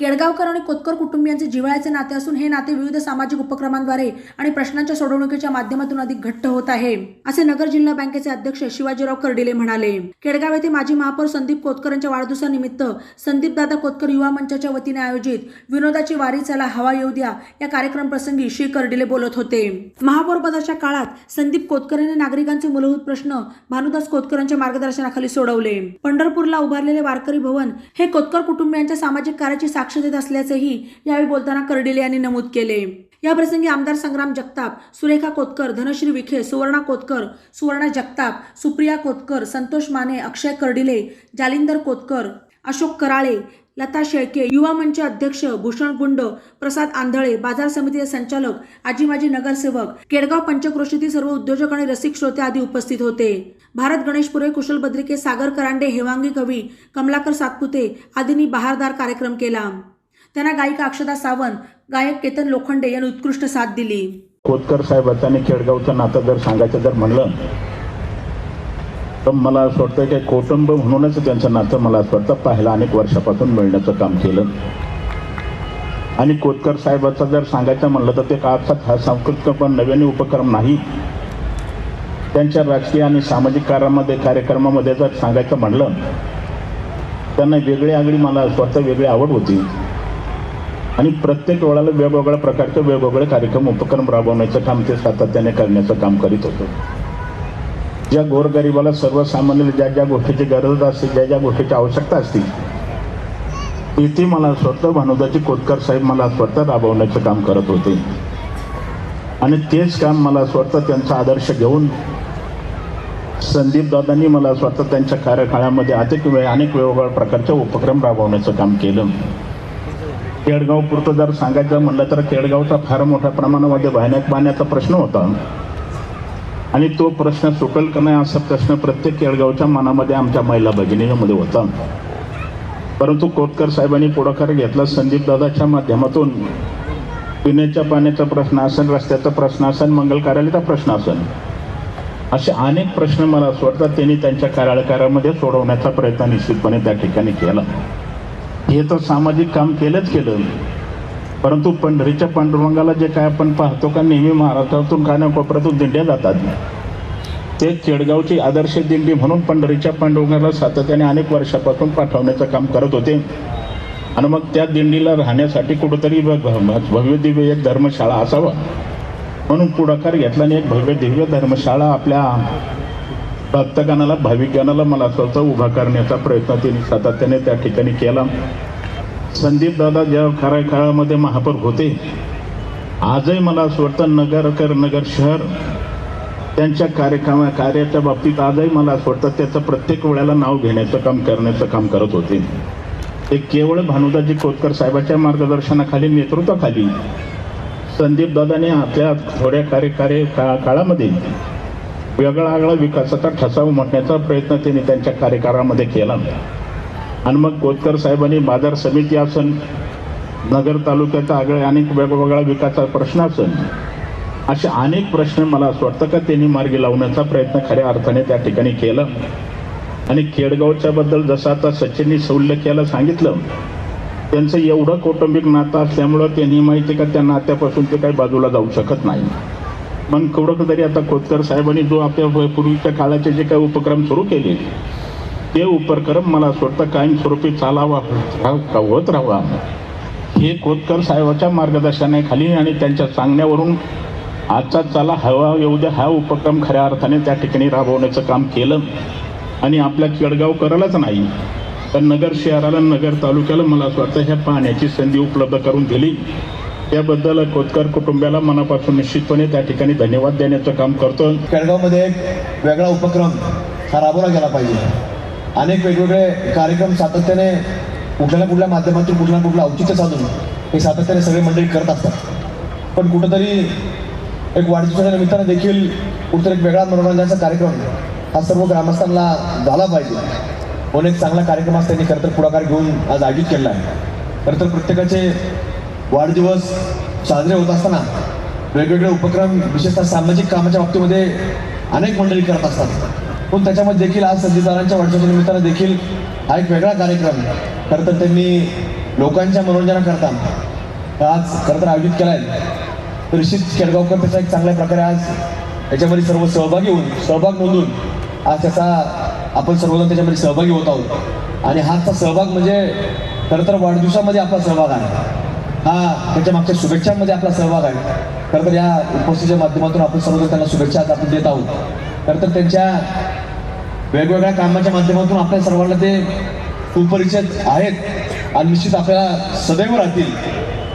केडगावकर आणि कोतकर कुटुंबियांचे जिव्हाळ्याचे नाते असून हे नाते विविध सामाजिक उपक्रमांद्वारे आणि प्रश्नांच्या सोडवणुकीच्या माध्यमातून अधिक घट्ट होत आहे असे नगर जिल्हा बँकेचे अध्यक्ष शिवाजीराव कर्डिले म्हणाले. केडगाव येथे माजी महापौर संदीप कोतकर यांच्या वाढदिवसानिमित्त संदीप दादा कोतकर युवा मंचाच्या वतीने आयोजित विनोदाची वारी चला हवा येऊ द्या या कार्यक्रम प्रसंगी श्री कर्डिले बोलत होते. महापौर पदाच्या काळात संदीप कोतकर यांनी नागरिकांचे मूलभूत प्रश्न भानुदास कोतकर यांच्या मार्गदर्शनाखाली सोडवले. पंढरपूरला उभारलेले वारकरी भवन हे कोतकर कुटुंबियांच्या सामाजिक कार्याची साक्ष देत असल्याचेही यावेळी बोलताना कर्डिले यांनी नमूद केले. या प्रसंगी आमदार संग्राम जगताप सुरेखा कोतकर धनश्री विखे सुवर्णा कोतकर सुवर्णा जगताप सुप्रिया कोतकर संतोष माने अक्षय कर्डिले जालिंदर कोतकर अशोक कराळे लता शेळके युवा मंच अध्यक्ष भूषण गुंड प्रसाद आंधळे बाजार समितीचे संचालक आजी माजी नगरसेवक केडगाव पंचक्रोशीतील सर्व उद्योजक आणि रसिक श्रोते आदी उपस्थित होते. भारत गणेशपुरे कुशल बद्रिके सागर करांडे हेवांगी कवी कमलाकर सातपुते आदींनी बहारदार कार्यक्रम केला. त्यांना गायिका अक्षदा सावंत गायक केतन लोखंडे यांनी उत्कृष्ट साथ दिली. खोतकर साहेबांचं आणि खेडगावचं नातं जर सांगायचं जर म्हणलं तर मला असं वाटतं की कुटुंब म्हणूनच त्यांचं नातं मला असं वाटतं पहिला अनेक वर्षापासून मिळण्याचं काम केलं. आणि कोतकर साहेबाचं जर सांगायचं म्हणलं तर ते काळात हा सांस्कृतिक पण नव्याने उपक्रम नाही. त्यांच्या राजकीय आणि सामाजिक कार्यामध्ये कार्यक्रमामध्ये जर सांगायचं म्हणलं त्यांना वेगळी आगळी मला असं वाटतं वेगळी आवड होती. आणि प्रत्येक वेळाला वेगवेगळ्या प्रकारचे वेगवेगळे कार्यक्रम उपक्रम राबवण्याचं काम ते सातत्याने करण्याचं काम करीत होतं. ज्या गोरगरिबाला सर्वसामान्य ज्या ज्या गोष्टीची गरज असते ज्या ज्या गोष्टीची आवश्यकता असते ती मला स्वतः भानुदाची कोतकर साहेब मला स्वतः राबवण्याचं काम करत होते. आणि तेच काम मला स्वतः त्यांचा आदर्श घेऊन संदीप दादांनी मला स्वतः त्यांच्या कार्यकाळामध्ये अनेक वेळ अनेक वेगवेगळ्या प्रकारचे उपक्रम राबवण्याचं काम केलं. केडगाव पुरतं जर सांगायचं म्हणलं तर केडगावचा फार मोठ्या प्रमाणामध्ये भयानक पाण्याचा प्रश्न होता. आणि तो प्रश्न सुटेल का नाही असा प्रश्न प्रत्येक केळगावच्या मनामध्ये आमच्या महिला भगिनीमध्ये होता. परंतु कोतकर साहेबांनी पुढाकार घेतला संदीप दादाच्या माध्यमातून. पिण्याच्या पाण्याचा प्रश्न असेल रस्त्याचा प्रश्न असेल मंगल कार्यालयाचा प्रश्न असेल असे अनेक प्रश्न मला असं वाटतात त्यांनी त्यांच्या कार्यकाळामध्ये सोडवण्याचा प्रयत्न निश्चितपणे त्या ठिकाणी केला. हे तर सामाजिक काम केलंच केलं. परंतु पंढरीच्या पांडुरंगाला जे काय आपण पाहतो का नेहमी महाराष्ट्रातून कानाकोपऱ्यातून दिंड्या जातात. ते केडगावची आदर्श दिंडी म्हणून पंढरीच्या पांडुरंगाला सातत्याने अनेक वर्षापासून पाठवण्याचं काम करत होते. आणि मग त्या दिंडीला राहण्यासाठी कुठंतरी भव्य दिव्य एक धर्मशाळा असावा. म्हणून पुढाकार घेतला आणि एक भव्य दिव्य धर्मशाळा आपल्या भक्तगणाला भाविकांना मला स्वतः उभा करण्याचा प्रयत्न त्यांनी सातत्याने त्या ठिकाणी केला. संदीप दादा ज्या खऱ्या काळामध्ये महापौर होते आजही मला असं वाटतं नगरकर नगर शहर त्यांच्या कार्यक्रमा कार्याच्या बाबतीत आजही मला असं वाटतं त्याचं प्रत्येक वेळेला नाव घेण्याचं काम करण्याचं काम करत होते. ते केवळ भानुदाजी कोतकर साहेबाच्या मार्गदर्शनाखाली नेतृत्वाखाली संदीप दादाने आपल्या थोड्या कार्यकार्य का काळामध्ये वेगळा आगळा विकासाचा ठसा उमटण्याचा प्रयत्न त्यांनी त्यांच्या कार्यकाळामध्ये केला. आणि मग कोतकर साहेबांनी बाजार समिती असन नगर तालुक्याचा आगळे अनेक वेगवेगळा विकासाचा प्रश्न असन असे अनेक प्रश्न मला असं वाटतं का त्यांनी मार्गी लावण्याचा प्रयत्न खऱ्या अर्थाने त्या ठिकाणी केला. आणि खेडगावच्या बद्दल जसं आता सचिननी सौल्य केलं सांगितलं त्यांचं एवढं कौटुंबिक नातं असल्यामुळं त्यांनी माहिती का त्या नात्यापासून ते काही बाजूला जाऊ शकत नाही. मग केवढं तरी आता खोतकर साहेबांनी जो आपल्या पूर्वीच्या काळाचे जे काही उपक्रम सुरू केले ते उपक्रम मला स्वतः कायमस्वरूपी चालावा होत राहावा. हे खोतकर साहेबाच्या मार्गदर्शनाखाली आणि त्यांच्या सांगण्यावरून आजचा चला हवा येऊ द्या हा उपक्रम खऱ्या अर्थाने त्या ठिकाणी राबवण्याचं काम केलं. आणि आपल्या केडगावकरालाच नाही तर नगर शहराला नगर तालुक्याला मला असं वाटतं ह्या पाण्याची संधी उपलब्ध करून दिली. त्याबद्दल खोतकर कुटुंबाला मनापासून निश्चितपणे त्या ठिकाणी धन्यवाद देण्याचं काम करतो केळगावमध्ये एक वेगळा उपक्रम हा राबवला गेला पाहिजे. अनेक वेगवेगळे कार्यक्रम सातत्याने कुठल्या ना कुठल्या माध्यमातून कुठलं ना कुठलं औचित्य साधून हे सातत्याने सगळे मंडळी करत असतात. पण कुठंतरी एक वाढदिवसाच्या निमित्तानं देखील कुठंतरी एक वेगळा मनोरंजनाचा कार्यक्रम हा सर्व ग्रामस्थांना झाला पाहिजे. म्हणून एक चांगला कार्यक्रम आज त्यांनी खरंतर पुढाकार घेऊन आज आयोजित केला आहे. खरंतर प्रत्येकाचे वाढदिवस साजरे होत असताना वेगवेगळे उपक्रम विशेषतः सामाजिक कामाच्या बाबतीमध्ये अनेक मंडळी करत असतात. पण त्याच्यामध्ये देखील आज संधीदारांच्या वाढदिवसाच्या निमित्तानं देखील हा एक वेगळा कार्यक्रम. खरं तर त्यांनी लोकांच्या मनोरंजनाकरता आज खरं तर आयोजित केला आहे. तर ऋषित केडगावकर त्याचा एक चांगल्या प्रकारे आज याच्यामध्ये सर्व सहभागी होऊन सहभाग नोंदून आज त्याचा आपण सर्वजण त्याच्यामध्ये सहभागी होत आहोत. आणि हाचा सहभाग म्हणजे खरं तर वाढदिवसामध्ये आपला सहभाग आहे. हा त्याच्या मागच्या शुभेच्छांमध्ये आपला सहभाग आहे. खरं तर या उपस्थितीच्या माध्यमातून आपण सर्वजण त्यांना शुभेच्छा आज आपण देत आहोत. खरं तर त्यांच्या वेगवेगळ्या कामाच्या माध्यमातून आपल्या सर्वांना ते सुपरिचित आहेत. आणि निश्चित आपल्याला सदैव राहतील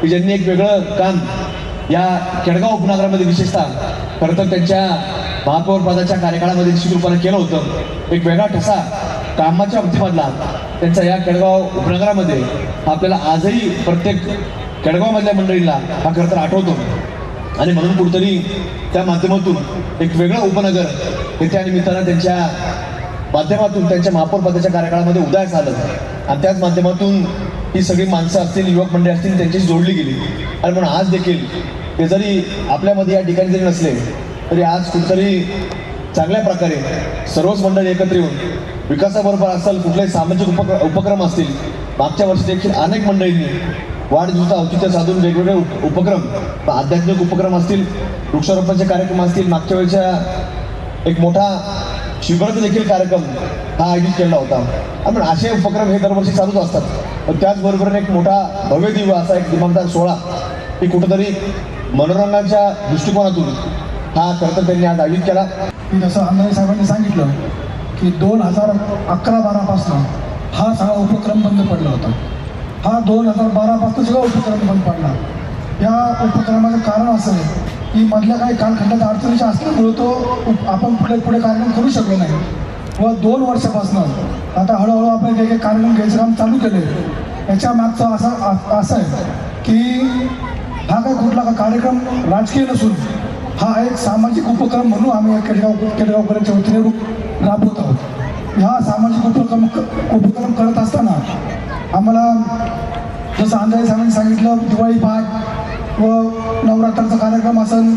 की ज्यांनी एक वेगळं काम या केडगाव उपनगरामध्ये विशेषतः खरं तर त्यांच्या महापौर पदाच्या कार्यकाळामध्ये निश्चित रूपाने केलं होतं. एक वेगळा ठसा कामाच्या माध्यमातला त्यांचा या केडगाव उपनगरामध्ये आपल्याला आजही प्रत्येक केडगावमधल्या मंडळींना हा खरं तर आठवतो. आणि म्हणून कुठंतरी त्या माध्यमातून एक वेगळं उपनगर हे त्या निमित्तानं त्यांच्या माध्यमातून त्यांच्या महापौर पदाच्या कार्यकाळामध्ये उदयास आलं आणि त्याच माध्यमातून ही सगळी माणसं असतील युवक मंडळी असतील त्यांच्याशी जोडली गेली. आणि म्हणून आज देखील ते जरी आपल्यामध्ये या ठिकाणी जरी नसले तरी आज कुठतरी चांगल्या प्रकारे सर्वच मंडळी एकत्र येऊन विकासाबरोबर असेल कुठलेही सामाजिक उपक्र उपक्रम असतील मागच्या वर्षी देखील अनेक मंडळींनी वाढदिवसाचं औचित्य साधून वेगवेगळे उप उपक्रम आध्यात्मिक उपक्रम असतील वृक्षारोपणाचे कार्यक्रम असतील मागच्या वेळच्या एक मोठा शिबिराचा देखील कार्यक्रम हा आयोजित केला होता. आपण असे उपक्रम हे दरवर्षी चालूच असतात. पण त्याचबरोबर एक मोठा भव्य दिव्य असा एक दिमागदार सोहळा हे कुठंतरी मनोरंजनाच्या दृष्टिकोनातून हा खरं त्यांनी आज आयोजित केला. की जसं अंधारी साहेबांनी सांगितलं की दोन हजार अकरा बारापासून हा सगळा उपक्रम बंद पडला होता. हा दोन हजार बारापासून सगळा उपक्रम बंद पडला. या उपक्रमाचं कारण असं आहे की मधल्या काही कालखंडात अडचणीच्या असल्यामुळे तो आपण पुढे पुढे कार्यक्रम करू शकलो नाही. व दोन वर्षापासून आता हळूहळू आपण काही काही कार्यक्रम घ्यायचं काम चालू केले. याच्या मागचं असं आ- असं आहे की हा काय कुठला का कार्यक्रम राजकीय नसून हा एक सामाजिक उपक्रम म्हणून आम्ही केडगाव केडगावकरांच्या वतीने रूप राबवत आहोत. हा सामाजिक उपक्रम उपक्रम करत असताना आम्हाला जसं अंदाजे साहेबांनी सांगितलं दिवाळी पाठ व नवरात्राचा कार्यक्रम असेल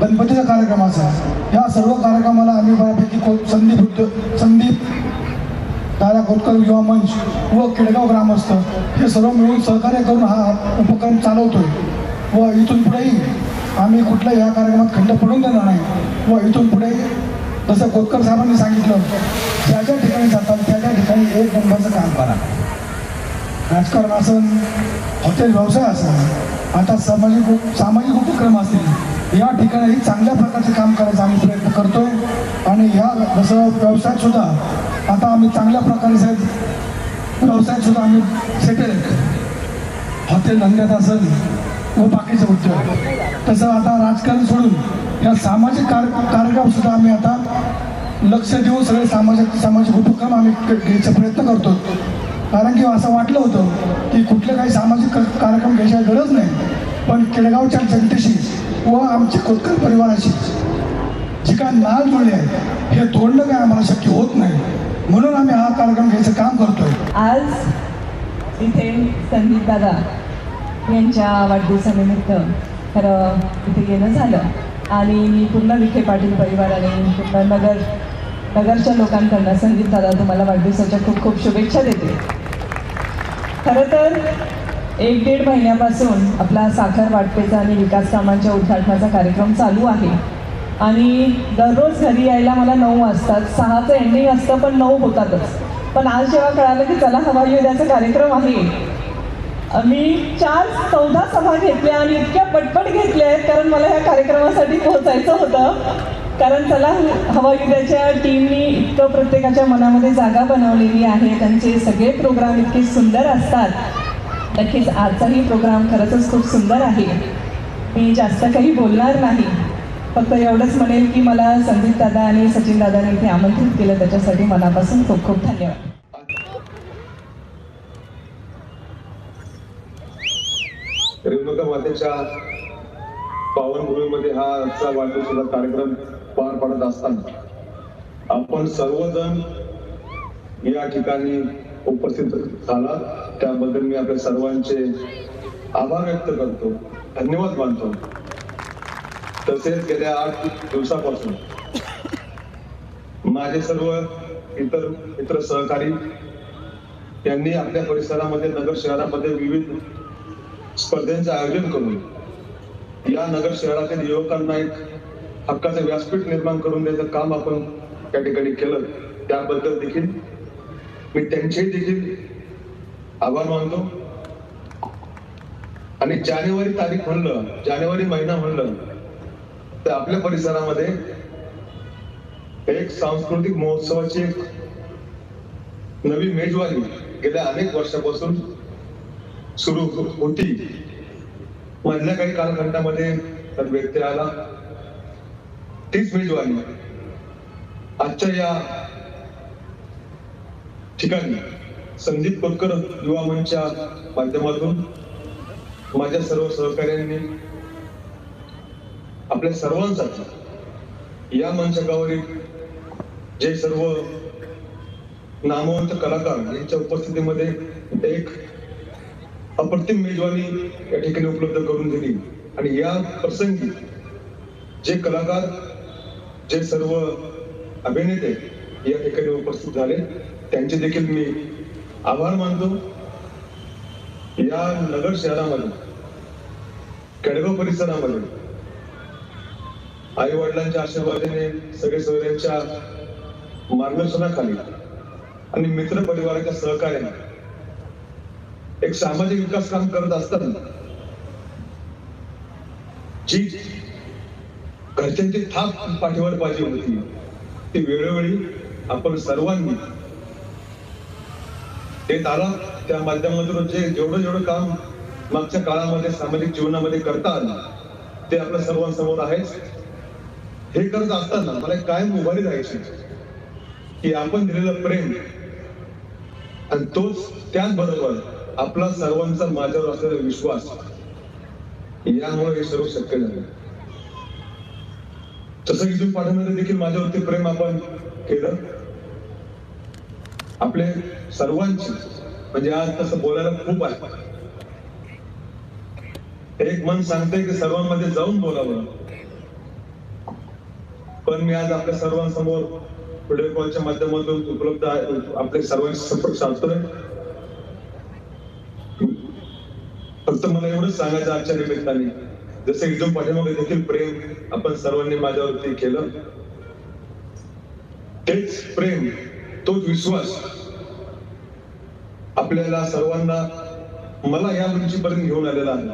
गणपतीचा कार्यक्रम असेल या सर्व कार्यक्रमाला आम्ही बऱ्यापैकी को संदीप उद्योग संदीप दादा खोतकर युवा मंच व केडगाव ग्रामस्थ हे सर्व मिळून सहकार्य करून हा उपक्रम चालवतोय. व इथून पुढेही आम्ही कुठल्याही या कार्यक्रमात खंड पडून देणार नाही. व इथून पुढे जसं खोतकर साहेबांनी सांगितलं ज्या ज्या ठिकाणी जातात त्या त्या ठिकाणी एक नंबरचं काम करा. राजकारण असेल हॉटेल व्यवसाय असेल आता सामाजिक उप- सामाजिक उपक्रम असतील या ठिकाणी चांगल्या प्रकारचे काम करायचा आम्ही प्रयत्न करतो आणि ह्या जसं व्यवसायात सुद्धा आता आम्ही चांगल्या प्रकारे साहेब व्यवसायात सुद्धा आम्ही सेटल हॉटेल धंद्यात असेल व बाकीचे उद्योग. तसं आता राजकारण सोडून या सामाजिक कार कार्यक्रम सुद्धा आम्ही आता लक्ष देऊन सगळे सामाजिक सामाजिक उपक्रम आम्ही घ्यायचा प्रयत्न करतो कारण की असं वाटलं होतं की कुठलं काही सामाजिक कार्यक्रम घ्यायची गरज नाही. पण केळगावच्या जनतेशी व आमच्या खोतकर परिवाराशी जी काय नाळ जुळले हे तोडणं काय आम्हाला शक्य होत नाही. म्हणून आम्ही हा कार्यक्रम घ्यायचं काम करतोय. आज इथे संदीप दादा यांच्या वाढदिवसानिमित्त खरं इथे येणं झालं. आणि मी पूर्ण विखे पाटील परिवाराने पूर्ण नगर नगरच्या लोकांकडनं संदीप दादा तुम्हाला वाढदिवसाच्या खूप खूप शुभेच्छा देते. खरं तर एक दीड महिन्यापासून आपला साखर वाटपेचा आणि विकास कामांच्या उद्घाटनाचा कार्यक्रम चालू आहे. आणि दररोज घरी यायला मला नऊ वाजतात. सहाचं एंडिंग असतं पण नऊ होतातच. पण आज जेव्हा कळालं की चला हवा युद्धाचा कार्यक्रम आहे. मी चार चौदा सभा घेतल्या आणि इतक्या पटपट घेतल्या आहेत कारण मला ह्या कार्यक्रमासाठी पोहोचायचं होतं. कारण चला हवा युद्धाच्या टीमनी इतकं प्रत्येकाच्या मनामध्ये जागा बनवलेली आहे. त्यांचे सगळे प्रोग्राम इतके सुंदर असतात. नक्कीच आजचाही प्रोग्राम खरंच खूप सुंदर आहे. मी जास्त काही बोलणार नाही. फक्त एवढंच म्हणेल की मला संदीप दादा आणि सचिन दादाने इथे आमंत्रित केलं. त्याच्यासाठी मनापासून खूप खूप धन्यवाद. रेणुका मातेच्या पावनभूमीमध्ये हा आजचा वाढदिवसाचा कार्यक्रम पार पडत असताना आपण सर्वजण या ठिकाणी उपस्थित झाला त्याबद्दल मी आपल्या सर्वांचे आभार व्यक्त करतो. धन्यवाद मानतो. तसेच गेल्या आठ दिवसापासून माझे सर्व इतर मित्र सहकारी यांनी आपल्या परिसरामध्ये नगर शहरामध्ये विविध स्पर्धांचे आयोजन करून या नगर शहरातील युवकांना एक हक्काचं व्यासपीठ निर्माण करून द्यायचं काम आपण त्या ठिकाणी केलं त्याबद्दल देखील मी त्यांचे देखील आभार मानतो. आणि जानेवारी तारीख म्हणलं जानेवारी महिना म्हणलं तर आपल्या परिसरामध्ये एक सांस्कृतिक महोत्सवाची एक नवी मेजवानी गेल्या अनेक वर्षापासून सुरू होती. मधल्या काही कालखंडामध्ये तर व्यत्यय आला. तीच मेजवानी आजच्या या ठिकाणी संदीप कोतकर युवा मंचच्या माध्यमातून माझ्या सर्व सहकार्यांनी आपल्या सर्वांसाठी या मंचकावरील जे सर्व नामवंत कलाकार यांच्या उपस्थितीमध्ये एक अप्रतिम मेजवानी या ठिकाणी उपलब्ध करून दिली. आणि या प्रसंगी जे कलाकार जे सर्व अभिनेते या ठिकाणी उपस्थित झाले त्यांचे देखील मी आभार मानतो. या नगर शहरामध्ये केडगाव परिसरामध्ये आई वडिलांच्या आशीर्वादाने सगळे सोयऱ्यांच्या मार्गदर्शनाखाली आणि मित्र परिवाराच्या सहकार्याने एक सामाजिक विकास काम करत असताना जी घरच्यांची थाप पाठीवर पाहिजे होती. ती वेळोवेळी आपण सर्वांनी देत आला त्या माध्यमातून जे जेवढं जेवढं काम मागच्या काळामध्ये सामाजिक जीवनामध्ये करता आलं ते आपल्या सर्वांसमोर आहेच हे करत असताना मला एक कायम उभारी राहायची की आपण दिलेलं प्रेम आणि तोच त्याचबरोबर आपला सर्वांचा माझ्यावर असलेला विश्वास यामुळे हे सर्व शक्य झालं. तसं इथून पाठवण्याचं देखील माझ्यावरती प्रेम आपण केलं. आपले सर्वांची म्हणजे आज तसं बोलायला खूप आहे. एक मन सांगते की सर्वांमध्ये जाऊन बोलावं. पण मी आज आपल्या सर्वांसमोर व्हिडिओ कॉलच्या माध्यमातून उपलब्ध आहे. आपले सर्वांशी संपर्क साधतोय फक्त मला एवढंच सांगायचं आजच्या निमित्ताने. जसं इथून पाठीमागे देखील प्रेम आपण सर्वांनी माझ्यावरती केलं तेच प्रेम तोच विश्वास आपल्याला सर्वांना मला या उंचीपर्यंत घेऊन आलेला आहे.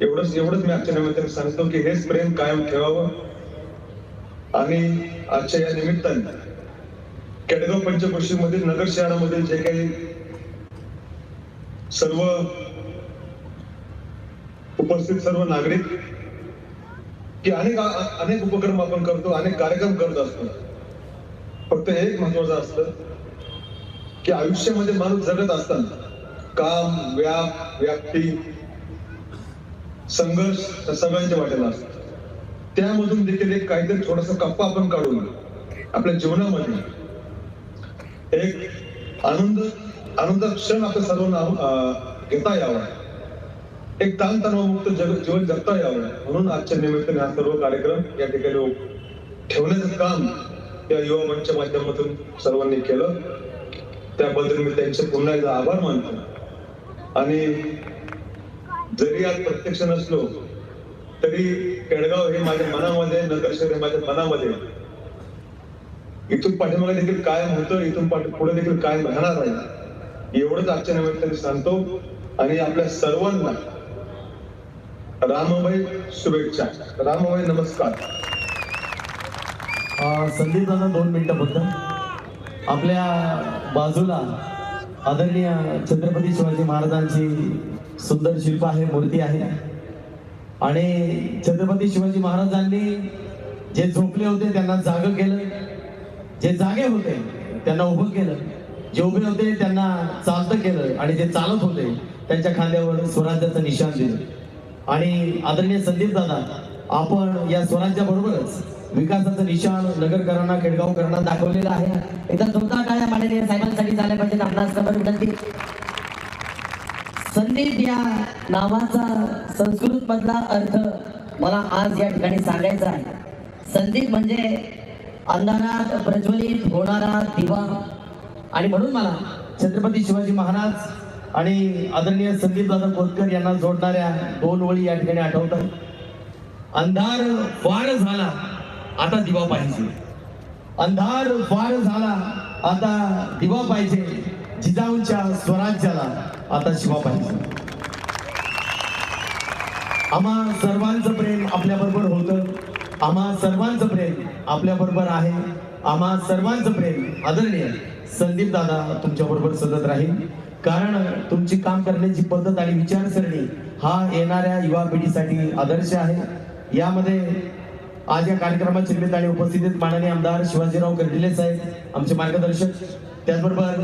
एवढंच एवढंच मी आजच्या निमित्ताने सांगतो की हेच प्रेम कायम ठेवावं. आणि आजच्या या निमित्ताने केडगाव पंचक्रोशीमधील नगर शहरामधील जे काही सर्व उपस्थित सर्व नागरिक की अनेक अनेक उपक्रम आपण करतो अनेक कार्यक्रम करत असतो. फक्त एक महत्वाचं असतं की आयुष्यामध्ये माणूस जगत असताना काम व्याप व्याप्ती संघर्ष सगळ्यांच्या वाटेला असतो. त्यामधून देखील एक काहीतरी थोडासा कप्पा आपण काढून आपल्या जीवनामध्ये एक आनंद आनंद क्षण आपल्या सर्वांना घेता यावा. एक ताणतणावमुक्त जग जीवन जगता यावं म्हणून आजच्या निमित्ताने हा सर्व कार्यक्रम या ठिकाणी ठेवण्याचं काम या युवा मंचच्या माध्यमातून सर्वांनी केलं. त्याबद्दल मी त्यांचे पुन्हा एकदा आभार मानतो. आणि जरी आज प्रत्यक्ष नसलो तरी केडगाव हे माझ्या मनामध्ये नगर शहर हे माझ्या मनामध्ये इथून पाठीमागे देखील कायम होतं इथून पाठी पुढे देखील कायम राहणार आहे. एवढंच आजच्या निमित्ताने सांगतो. आणि आपल्या सर्वांना रामभाई शुभेच्छा. रामभाई नमस्कार. संदीप दादा दोन मिनिटं फक्त. आपल्या बाजूला आदरणीय छत्रपती शिवाजी महाराजांची सुंदर शिल्प आहे मूर्ती आहे. आणि छत्रपती शिवाजी महाराजांनी जे झोपले होते त्यांना जाग केलं. जे जागे होते त्यांना उभं केलं. जे उभे होते त्यांना चालतं केलं. आणि जे चालत होते त्यांच्या खांद्यावर स्वराज्याचं निशाण दिलं. आणि आदरणीय संदीप दादा आपण या स्वराज्या बरोबरच विकासाचं निशाण नगरकरांना केडगावकरांना दाखवलेलं आहे. एकदा जोरदार काय माननीय साहेबांसाठी झाल्या पाहिजे आपणास विनंती. संदीप या नावाचा संस्कृत मधला अर्थ मला आज या ठिकाणी सांगायचा आहे. संदीप म्हणजे अंधारात प्रज्वलित होणारा दिवा. आणि म्हणून मला छत्रपती शिवाजी महाराज आणि आदरणीय संदीप दादा खोतकर यांना जोडणाऱ्या दोन ओळी या ठिकाणी आठवतात. अंधार फार झाला आता दिवा पाहिजे. अंधार फार झाला आता दिवा पाहिजे. जिजाऊंच्या स्वराज्याला आता शिवा पाहिजे. आम्हा सर्वांचं प्रेम आपल्या बरोबर होतं. आम्हा सर्वांचं प्रेम आपल्या बरोबर आहे. आम्हा सर्वांचं प्रेम आदरणीय संदीप दादा तुमच्या बरोबर सतत राहील. कारण तुमची काम करण्याची पद्धत आणि विचारसरणी हा येणाऱ्या युवा पिढीसाठी आदर्श आहे. यामध्ये आज या कार्यक्रमाच्या निमित्ताने उपस्थित माननीय आमदार शिवाजीराव कर्डिले साहेब आमचे मार्गदर्शक. त्याचबरोबर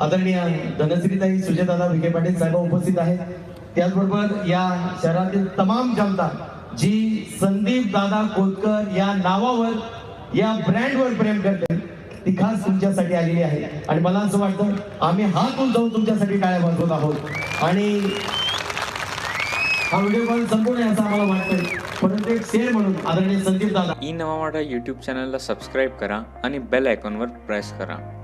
आदरणीय धनश्रीताई सुजयदादा विखे पाटील साहेब उपस्थित आहेत. त्याचबरोबर या शहरातील तमाम जनता जी संदीप दादा कोतकर या नावावर या ब्रँडवर प्रेम करते. ती खास तुमच्यासाठी आलेली आहे. आणि मला असं वाटतं आम्ही हात जाऊन तुमच्यासाठी टाळ्या वाजवत आहोत. आणि हा व्हिडिओ कॉल संपूर्ण आहे असं आम्हाला वाटतंय. परंतु एक शेअर म्हणून आदरणीय संदीप दादा. ई नवा मराठा यूट्यूब चॅनलला सबस्क्राईब करा आणि बेल आयकॉनवर प्रेस करा.